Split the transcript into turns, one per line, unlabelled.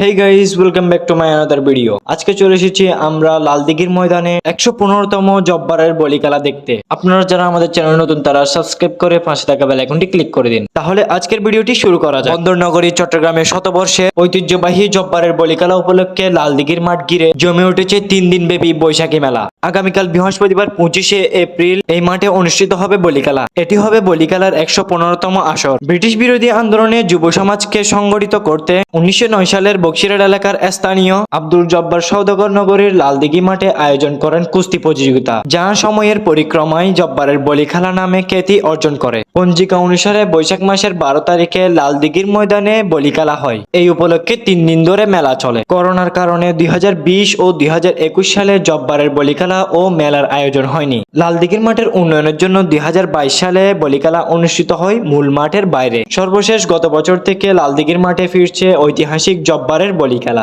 Hey guys welcome back to my another video আজকে চলে এসেছি আমরা লালদিঘির ময়দানে একশো পনেরোতম জব্বারের বলি খেলা দেখতে। আপনারা যারা আমাদের চ্যানেল নতুন, তারা সাবস্ক্রাইব করে পাশে থাকা বেল আইকনটি ক্লিক করে দিন। তাহলে আজকের ভিডিওটি শুরু করা যায় বন্দরনগরী চট্টগ্রামে শতবর্ষে ঐতিহ্যবাহী জব্বারের বলি খেলা উপলক্ষে লালদিঘির মাঠ ঘিরে জমে উঠেছে তিন দিন ব্যাপী বৈশাখী মেলা। আগামীকাল বৃহস্পতিবার পঁচিশে এপ্রিল এই মাঠে অনুষ্ঠিত হবে বলি খেলা এটি হবে বলি খেলার একশো পনেরোতম আসর। ব্রিটিশ বিরোধী আন্দোলনে যুব সমাজকে সংগঠিত করতে উনিশশো নয় সালের বক্সিরাট এলাকার স্থানীয় আব্দুল জব্বার সৌদগর নগরীর লালদিঘি মাঠে আয়োজন করেন কুস্তি প্রতিযোগিতা, যা সময়ের পরিক্রমায় জব্বারের বলি খেলা নামে খ্যাতি অর্জন করে। পঞ্জিকা অনুসারে বৈশাখ মাসের বারো তারিখে লালদিঘির ময়দানে বলি খেলা হয়। এই উপলক্ষে তিন দিন ধরে মেলা চলে। করোনার কারণে দুই হাজার বিশ ও দুই হাজার একুশ সালে জব্বারের বলি খেলা ও মেলার আয়োজন হয়নি। লালদিঘির মাঠের উন্নয়নের জন্য দুই হাজার বাইশ সালে বলিকালা অনুষ্ঠিত হয় মূল মাঠের বাইরে। সর্বশেষ গত বছর থেকে লালদিঘির মাঠে ফিরছে ঐতিহাসিক জব্বারের বলি খেলা